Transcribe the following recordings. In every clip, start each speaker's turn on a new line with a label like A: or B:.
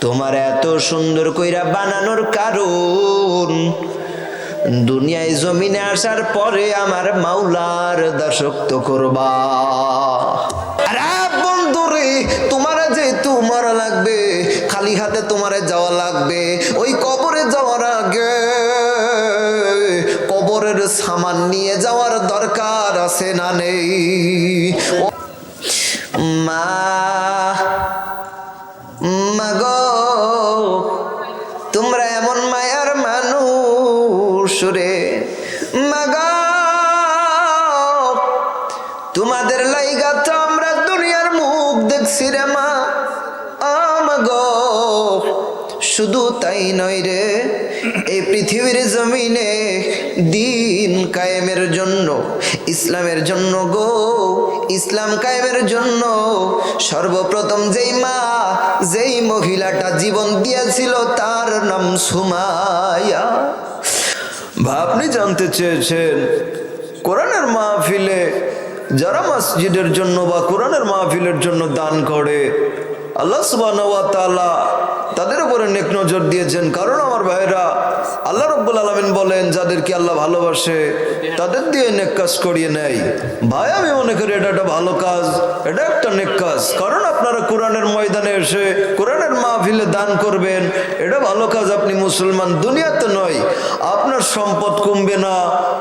A: তোমার এত সুন্দর কইরা বানানোর কারণ, দুনিয়ায় জমিনে আসার পরে আমার মাওলার দাসত্ব করবা। তোমার যে তোমার লাগবে, খালি হাতে তোমারে যাওয়া লাগবে, ওই কবরে যাওয়ার আগে কবরের সামান নিয়ে যাওয়ার দরকার আছে না নেই? দেখছি রে শুধু তাই নয় রে, এই পৃথিবীর জমিনে দিন কায়েমের জন্য, ইসলামের জন্য গো। ইসলাম কায়েমের জন্য সর্বপ্রথম যেই মা, যেই মহিলাটা জীবন দিয়েছিল, তার নাম সুমায়া বা আপনি জানতে চেয়েছেন, কোরআনের মাহফিলে যারা মসজিদের জন্য বা কোরআনের মাহফিলের জন্য দান করে আল্লাহ ওয়া তাদের উপরে নেক নজর দিয়েছেন। কারণ আমার ভাইরা আল্লাহ রব্বুল আলমিন বলেন, যাদেরকে আল্লাহ ভালোবাসে, তাদের দিয়ে নেক কাজ করিয়ে নেয়। ভাই, আমি মনে করি এটা একটা ভালো কাজ, এটা একটা নেক কাজ। কারণ আপনারা কোরআনের ময়দানে এসে কোরআনের মাহফিলে দান করবেন, এটা ভালো কাজ আপনি মুসলমান দুনিয়াতে নয়। আপনার সম্পদ কমবে না,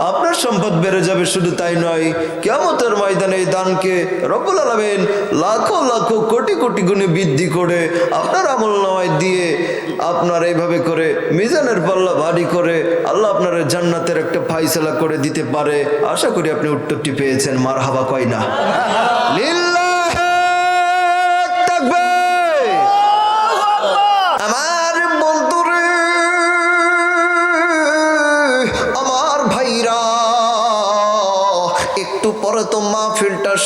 A: আপনার সম্পদ বেড়ে যাবে, শুধু তাই নয়। কেমতের ময়দানে এই দানকে রব্বুল আলমিন লাখো লাখো কোটি কোটি গুণে বৃদ্ধি করে, আপনার আমল নামায় দিয়ে আপনার এইভাবে করে, মিজানের পাল্লা ভারী করে, আল্লাহ আপনার জান্নাতের একটা ফাইসলা করে দিতে পারে। আশা করি আপনি উত্তরটি পেয়েছেন। মার হাবা কয় না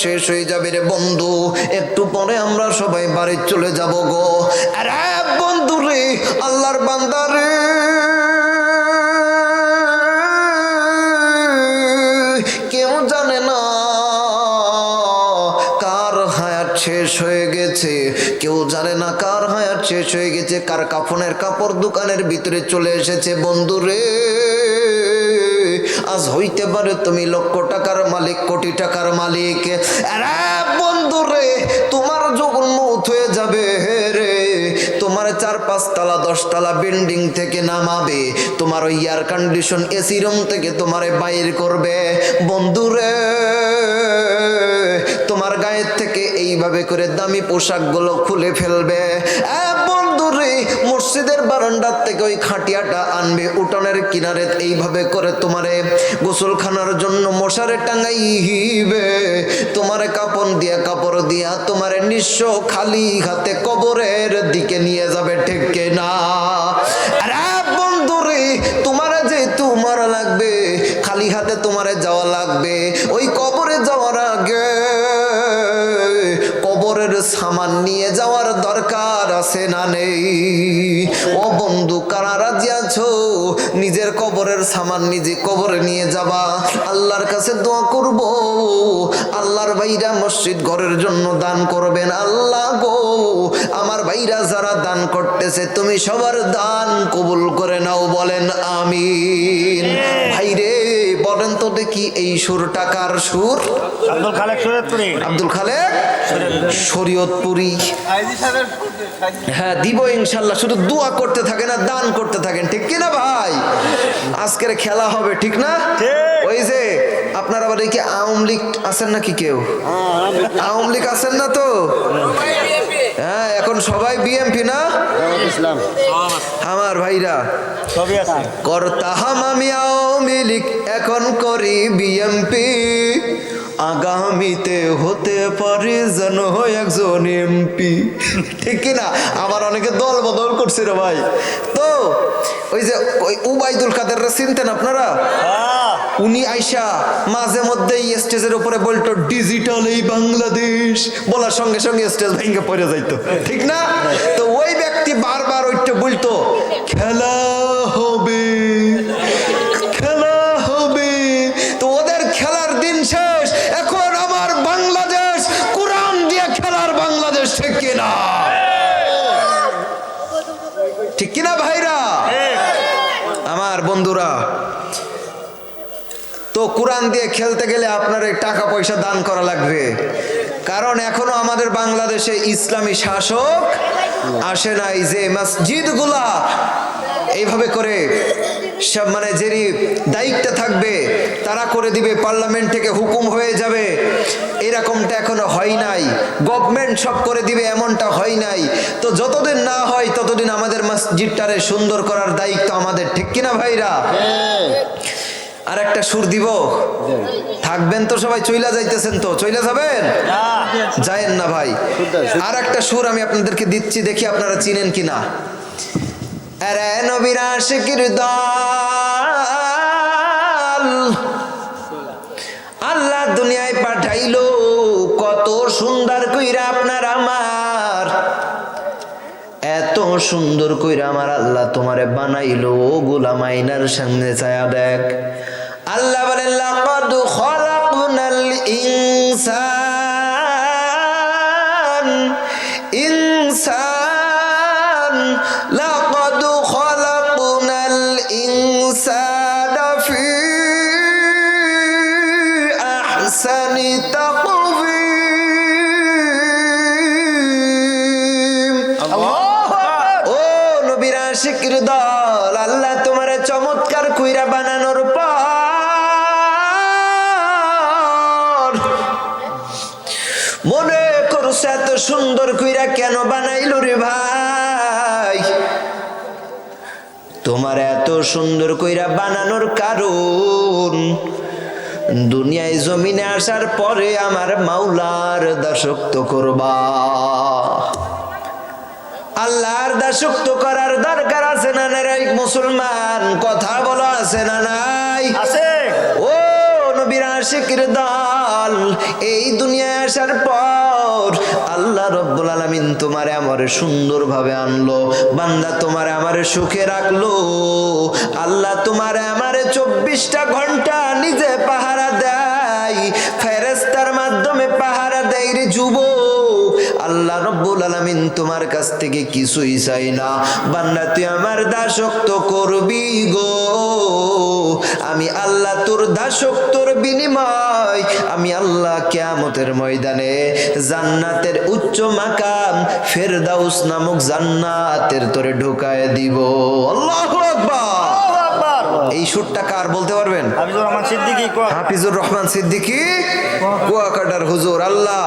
A: শেষ হয়ে যাবে রে বন্ধু। একটু পরে আমরা সবাই বাড়ি চলে যাব গো। আরে বন্ধু রে, আল্লাহর বান্দারে কেউ জানে না কার হায়াত শেষ হয়ে গেছে। কেউ জানে না কার হায়াত শেষ হয়ে গেছে, কার কাফনের কাপড় দোকানের ভিতরে চলে এসেছে বন্ধুরে আজ হইতে পারে তুমি লক্ষ টাকার মালিক, কোটি টাকার মালিক। আরে বন্ধুরে, তোমার যখন মৌত হয়ে যাবে রে, তোমার চার পাঁচ তালা, দশ বিল্ডিং থেকে নামাবে, তোমার ওই এয়ার কন্ডিশন এসি রুম থেকে তোমারে বাইর করবে। বন্ধুরে, তোমার গায়ের থেকে এইভাবে করে দামি পোশাকগুলো খুলে ফেলবে। বন্ধুরে মসজিদের বারান্দার থেকে ওই খাটিয়াটা আনবে, উঠানের কিনারে এইভাবে করে তোমারে গোসলখানার জন্য মশারে টাঙাইবে। তোমারে কাপন দিয়া কাপড় দিয়া তোমারে নিঃস্ব খালি হাতে কবরের দিকে নিয়ে যাবে, ঠেকে না সামান নিজে কবরে নিয়ে যাবা। আল্লাহর কাছে দোয়া করব। আল্লাহর ভাইরা মসজিদ ঘরের জন্য দান করবেন। আল্লাহ গো, আমার ভাইরা যারা দান করতেছে, তুমি সবার দান কবুল করে নাও, বলেন আমিন। ভাইরে তো দেখি এই সুর টাকার সুর?
B: আব্দুল খালেক সুরতপুরি
A: আব্দুল খালেক শরীয়তপুরি। হ্যাঁ দিব ইনশাল্লাহ। শুধু দোয়া করতে থাকেন আর দান করতে থাকেন। ঠিক কিনা ভাই? আজকের খেলা হবে ঠিক না? ওই যে আপনার আবার কি আওয়ামী লীগ আছেন নাকি কেউ? আওয়ামী লীগ আছেন না তো? হ্যাঁ এখন সবাই বিএমপি না?
B: ইসলাম।
A: আমার ভাইরা।
B: সবই আছে।
A: আমি আওয়ামী লীগ। এখন করি বিএমপি আগামীতে হতে পারে যেন একজন এমপি ঠিক কিনা? আবার অনেকে দল বদল করছে রে ভাই। তো ওই যে ওই উবাইদুল কাদেররা চিনতেন আপনারা?
B: হ্যাঁ।
A: উনি আইসা মাঝে মধ্যে এই স্টেজের উপরে বলতো ডিজিটাল এই বাংলাদেশ। বলার সঙ্গে সঙ্গে স্টেজ ভেঙে পড়ে যাইতো। ঠিক না? তো ওই ব্যক্তি বারবার ওইটা বলতো খেলা তো দিয়ে খেলতে গেলে আপনার এই টাকা পয়সা দান করা লাগবে। কারণ এখনও আমাদের বাংলাদেশে ইসলামী শাসক আসে নাই যে মসজিদগুলা এইভাবে করে সব মানে যেই দায়িত্ব থাকবে, তারা করে দিবে, পার্লামেন্ট থেকে হুকুম হয়ে যাবে। এরকমটা এখনও হয় নাই। গভর্নমেন্ট সব করে দিবে, এমনটা হয় নাই। তো যতদিন না হয়, ততদিন আমাদের মসজিদটারে সুন্দর করার দায়িত্ব আমাদের। ঠিক কিনা ভাইরা? আর একটা সুর দিব? থাকবেন তো সবাই, চইলা যাইতেছেন তো। চইলা যাবেন?
B: না
A: যায়েন না ভাই। আর একটা সুর আমি আপনাদেরকে দিচ্ছি, দেখি আপনারা চিনেন আশিকির দল। আল্লাহ দুনিয়ায় পাঠাইলো, কত সুন্দর কইরা আপনার আমার। এত সুন্দর কইরা আমার আল্লাহ তোমারে বানাইলো গোলাম আইনার সামনে ছায়া দেখ। আল্লাহ বলেন লাকাদ খলাকনাল ইনসান ইনসান লাকাদ খলাকনাল ইনসানা। কেন বানাইল রে ভাই? তোমার এত সুন্দর কইরা বানানোর কারণ, দুনিয়ায় জমিনে আসার পরে আমার মাওলার দাসত্ব করবা। আল্লাহর দাসত্ব করার দরকার আছে না নাই? মুসলমান, কথা বলো আছে না নাই?
B: আছে।
A: নবীর আশিকের দল। এই দুনিয়ায় আসার পর আল্লাহ রব্বুল আলামিন তোমার আমারে সুন্দরভাবে আনলো। বান্দা তোমারে আমারে সুখে রাখল। আল্লাহ তোমারে আমারে চব্বিশটা ঘণ্টা নিজে পাহারা দেয়। ফেরেস্তার মাধ্যমে পাহারা দেয় রে যুবক। আল্লাহ রব্বুল আলামিন তোমার কাছ থেকে কিছুই চাই না। বান্দা, তুই আমার দাসত্ব করবি গো। আমি আল্লাহ তোর দাসত্বর বিনিময়। আমি আল্লাহ কিয়ামতের ময়দানে জান্নাতের উচ্চ মাকাম ফেরদাউস নামক জান্নাতের তোরে ঢুকায় দিব। আল্লাহ আকবার। এই সুরটা কার বলতে পারবেন?
B: হাফিজুর রহমান সিদ্দিকী
A: হাফিজুর রহমান সিদ্দিকী? কুয়াকাটার হুজুর আল্লাহ।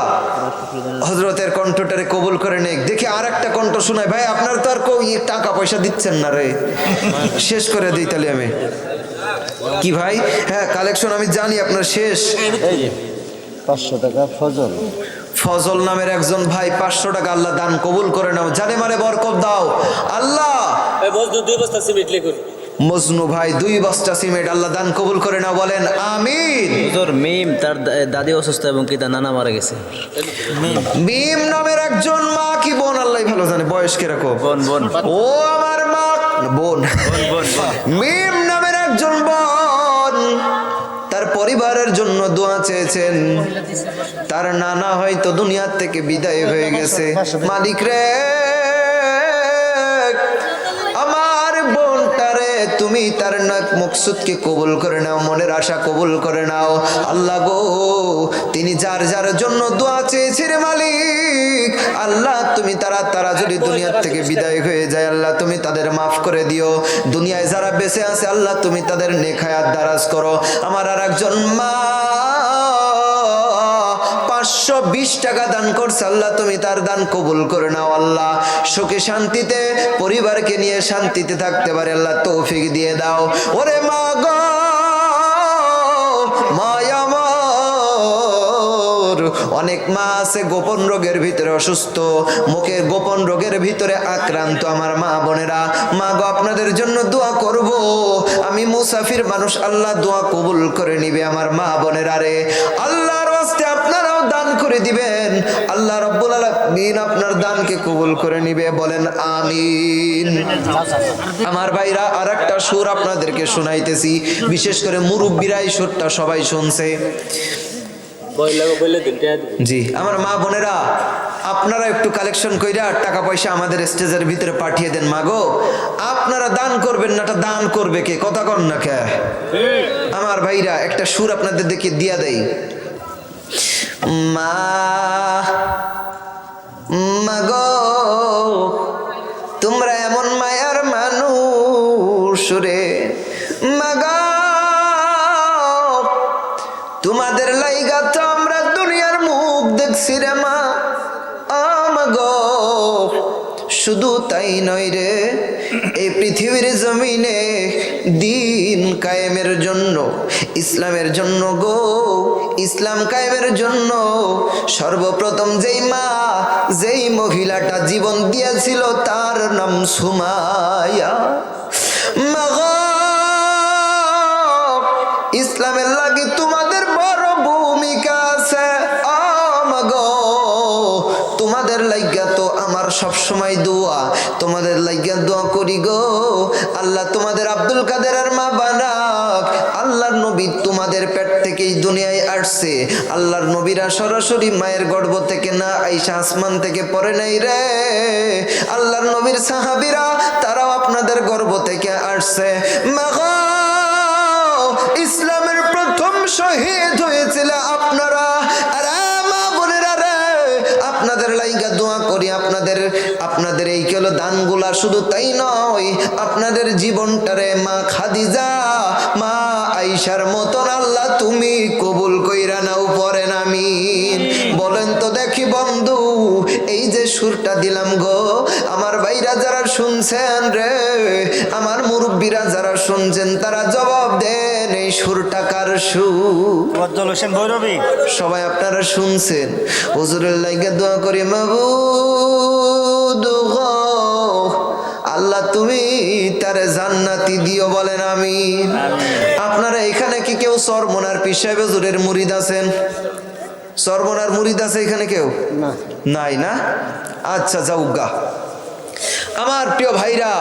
A: হজরতের কণ্ঠটারে কবুল করে নেক। দেখি আর একটা কণ্ঠ শোনায় ভাই আপনার তো আর কেউ টাকা পয়সা দিচ্ছেন না রে? শেষ করে দিই তাহলে আমি। কি ভাই? হ্যাঁ কালেকশন আমি জানি আপনার শেষ।
C: পাঁচশো টাকা ফজল।
A: ফজল নামের একজন ভাই পাঁচশো টাকা আল্লাহ দান কবুল করে নাও। জানে মানে বরকত দাও। আল্লাহ!
D: দুই বস্তা সিমেন্ট লিখুন।
A: মজনু ভাই দুই বস্তা সিমেন্ট আল্লাহ দান কবুল করে নাও বলেন আমিন।
E: হুজুর মিম তার দাদি অসুস্থ এবং কি তার নানা মারা গেছে।
A: মিম। নামের একজন মা কি বোন আল্লাহ ভালো জানে বয়স কীরকম?
E: বোন বোন।
A: ও আমার মা বোন
E: বোন বোন।
A: মিম নামের একজন বোন তার পরিবারের জন্য দোয়া চেয়েছেন। তার নানা হয়তো দুনিয়ার থেকে বিদায় হয়ে গেছে। মালিক রে তুমি তার নয় মকসুদকে কবুল করে নাও মনের আশা কবুল করে নাও। আল্লাহ গো তিনি যার যার জন্য দোয়া চেয়েছে রে মালিক। আল্লাহ তুমি তারা তারা যদি দুনিয়ার থেকে বিদায় হয়ে যায় আল্লাহ তুমি তাদের মাফ করে দিও। দুনিয়ায় যারা বেঁচে আছে আল্লাহ তুমি তাদের নেখায়াত দারাজ করো। আমার আর একজন মা বিশ টাকা দান করছে আল্লাহ, তুমি তার দান কবুল করে নাও আল্লাহ। সুখে শান্তিতে, পরিবারকে নিয়ে শান্তিতে থাকতে পারে আল্লাহ, তৌফিক দিয়ে দাও। ওরে মা গো অনেক মা আছে গোপন রোগের ভিতরে অসুস্থ। মুখের গোপন রোগের ভিতরে আক্রান্ত আমার মা বোনেরা। মা গো, আপনাদের জন্য দোয়া করব। আমি মুসাফির মানুষ, আল্লাহ দোয়া কবুল করে নিবে আমার মা বোনেরা রে। আপনারাও দান করে দিবেন। আল্লাহ রব্বুল আলামিন আপনার দানকে কবুল করে নিবে বলেন আমিন। আমার ভাইরা আর একটা সুর আপনাদেরকে শোনাইতেছি বিশেষ করে মুরব্বীরা এই সুরটা সবাই শুনছে। জি আমার মা বোনেরা আপনারা একটু কালেকশন কইরা টাকা পয়সা আমাদের স্টেজের ভিতরে পাঠিয়ে দেন। মাগো আপনারা দান করবেন না এটা দান করবে কে? কথা কর না কে? আমার ভাইরা একটা সুর আপনাদের দেখে দিয়া দেই। মা, মাগো, তোমরা এমন মায়ার মানুষ রে। মাগো, তোমাদের লাইগা তো আমরা দুনিয়ার মুখ দেখছি রে মা। আমাগো শুধু তাই নয় রে এই পৃথিবীর জমিনে দিন কায়েমের জন্য, ইসলামের জন্য গো, ইসলাম কায়েমের জন্য সর্বপ্রথম যেই মা, যেই মহিলাটা জীবন দিয়েছিল তার নাম সুমায়া ইসলামের লাগে তোমাদের বড় ভূমিকা আছে। আমাগো তোমাদের আমার সব সময় দোয়া, তোমাদের লাগিয়া দোয়া করি গো। আল্লাহ তোমাদের আব্দুল কাদের আর মা বানাক আল্লাহর নবী তোমাদের পেট থেকেই দুনিয়ায় আসছে। আল্লাহর নবীরা সরাসরি মায়ের গর্ভ থেকে না আইসা আসমান থেকে পড়ে নাই রে। আল্লাহর নবীর সাহাবিরা, তারাও আপনাদের গর্ভ থেকে আসছে। মাগো দানগুলা শুধু তাই নয় আপনাদের জীবনটারে মা খাদিজা মা আইসার মতন আল্লাহ তুমি কবুল কইরা নাও পরে আমিন। বলেন তো দেখি বন্ধু এই যে সুরটা দিলাম গো আমার ভাইরা যারা শুনছেন রে আমার মুরব্বীরা যারা শুনছেন তারা জবাব দেন এই সুরটা কার সুর?
B: হোসেন ভৈরবী।
A: সবাই আপনারা শুনছেন। হুজুরের লাইগে দোয়া করি মাবুদ গো, আল্লাহ তুমি তারে জান্নাতি দিও বলেন আমি আপনারা এখানে কি কেউ সরমনার পিসাব হুজুরের মুরিদ আছেন? সরমনার মুরিদ আছে এখানে কেউ? নাই না? আচ্ছা যাউগা আমার প্রিয় ভাইরা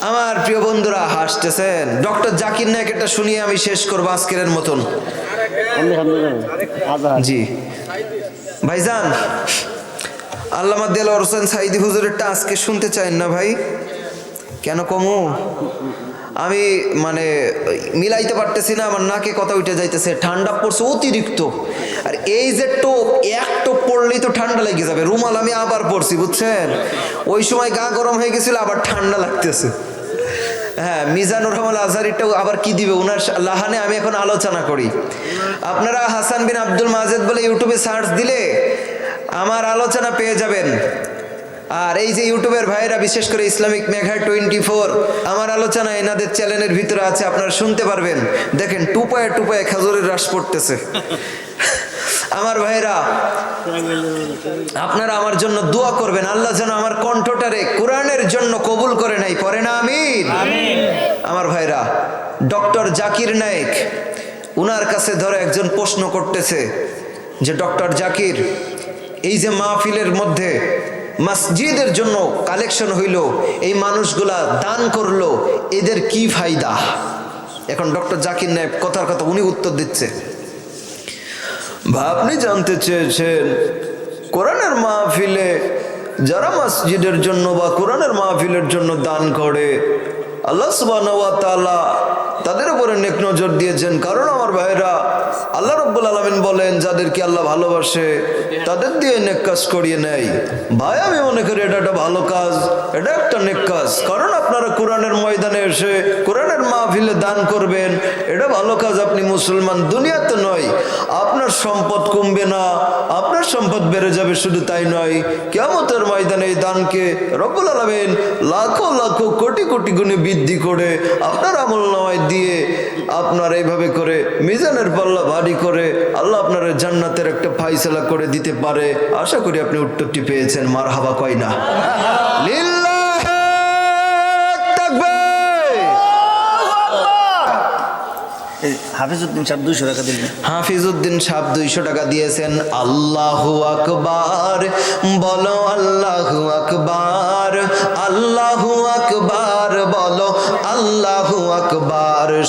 A: আমার প্রিয় বন্ধুরা হাসতেছেন? ডক্টর জাকির নায়ক এটা শুনিয়ে আমি শেষ করব আজকের মতন। জি। ভাইজান আল্লামা দেল হোসেন সাইদি হুজুরেরটা আজকে শুনতে চাইন না ভাই। কেন কমু? আমি মানে মিলাইতে পারতেছি না, আমার নাকে কথা উঠে যাইতেছে, ঠান্ডা পড়ছে অতিরিক্ত। আর এই যে টোপ, এক টোপ পড়লেই তো ঠান্ডা লেগে যাবে। রুমাল আমি আবার পড়ছি বুঝছেন? ওই সময় গা গরম হয়ে গেছিল, আবার ঠান্ডা লাগতেছে। হ্যাঁ মিজানুর রহমান আজহারিটাও আবার কি দিবে? ওনার লাহানে আমি এখন আলোচনা করি। আপনারা হাসান বিন আব্দুল মাজেদ বলে ইউটিউবে সার্চ দিলে আমার আলোচনা পেয়ে যাবেন। আর এই যে ইউটিউবের ভাইরা বিশেষ করে ইসলামিক মেঘা টোয়েন্টি ফোর আমার আলোচনা এনাদের চ্যানেলের ভিতরে আছে আপনারা শুনতে পারবেন। দেখেন টুপায়ে টুপায়ে খেজুরের হ্রাস পড়তেছে। আমার ভাইরা আপনারা আমার জন্য দোয়া করবেন আল্লাহ যেন আমার কণ্ঠটারে কোরআনের জন্য কবুল করে নাই পরে না আমি আমার ভাইরা ডক্টর জাকির নায়েক উনার কাছে ধরে একজন প্রশ্ন করতেছে যে ডক্টর জাকির এই যে মাহফিলের মধ্যে মসজিদের জন্য কালেকশন হইল, এই মানুষগুলা দান করল, এদের কি ফায়দা? এখন ডক্টর জাকির নায়েক কথার কথা উনি উত্তর দিচ্ছে। আপনি জানতে চেয়েছেন, কোরআনের মাহফিলে যারা মসজিদের জন্য বা কোরআনের মাহফিলের জন্য দান করে, আল্লাহ সুবাহ তাদের উপরে নেক নজর দিয়েছেন। কারণ আমার ভাইরা আল্লাহ রব্বুল আলমিন বলেন, যাদেরকে আল্লাহ ভালোবাসে, তাদের দিয়ে নেক কাজ করিয়ে নেয়। ভাই, আমি মনে করি এটা একটা ভালো কাজ, এটা একটা নেক কাজ। কারণ আপনারা কোরআনের ময়দানে এসে কোরআনের মাহফিলে দান করবেন, এটা ভালো কাজ আপনি মুসলমান দুনিয়াতে নয়। আপনার সম্পদ কমবে না, আপনার সম্পদ বেড়ে যাবে শুধু তাই নয়। কেমতের ময়দানে এই দানকে রব্বুল আলমিন লাখো লাখো কোটি কোটি গুণে বৃদ্ধি করে আপনার আমল নামায় দিয়ে আপনার এইভাবে করে মিজানের পাল্লা ভারী করে আল্লাহ আপনার জান্নাতের একটা ফাইসলা করে দিতে পারে। আশা করি আপনি উত্তরটি পেয়েছেন। মার হাবা কয় না? লিল্লাহে তাকবীর।
B: এই হাফিজউদ্দিন সাহেব দুইশো টাকা দিলেন।
A: হাফিজউদ্দিন সাহেব দুইশো টাকা দিয়েছেন। আল্লাহু আকবার বলো আল্লাহু আকবার আল্লাহু আকবার।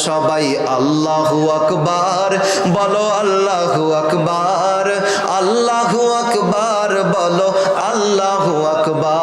A: সবাই আল্লাহু আকবার বলো আল্লাহু আকবার আল্লাহু আকবার বলো আল্লাহু আকবার।